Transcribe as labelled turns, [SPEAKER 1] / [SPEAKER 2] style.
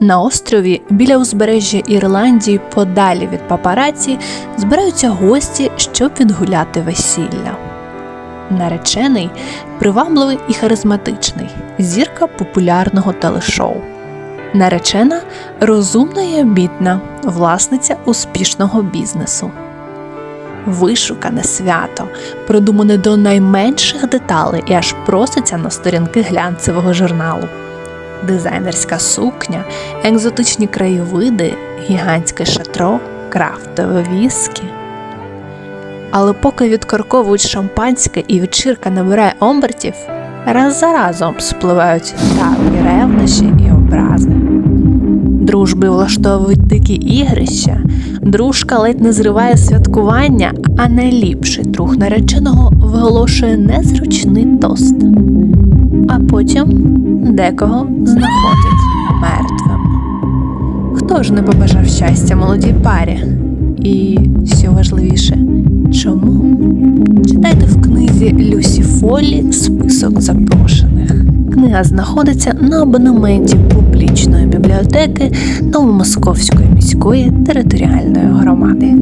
[SPEAKER 1] На острові біля узбережжя Ірландії, подалі від папараці, збираються гості, щоб відгуляти весілля. Наречений привабливий і харизматичний, зірка популярного телешоу. Наречена розумна і обітна, власниця успішного бізнесу. Вишукане свято, продумане до найменших деталей і аж проситься на сторінки глянцевого журналу. Дизайнерська сукня, екзотичні краєвиди, гігантське шатро, крафтове віскі. Але поки відкорковують шампанське і вечірка набирає обертів, раз за разом спливають давні ревнощі і образи. Дружби влаштовують дикі ігрища, дружка ледь не зриває святкування, а найліпший друг нареченого виголошує незручний тост. А потім декого знаходять мертвим. Хто ж не побажав щастя молодій парі? І, що важливіше, чому? Читайте в книзі Люсі Фоллі Список запрошених. Книга знаходиться на абонементі публічної бібліотеки Новомосковської міської територіальної громади.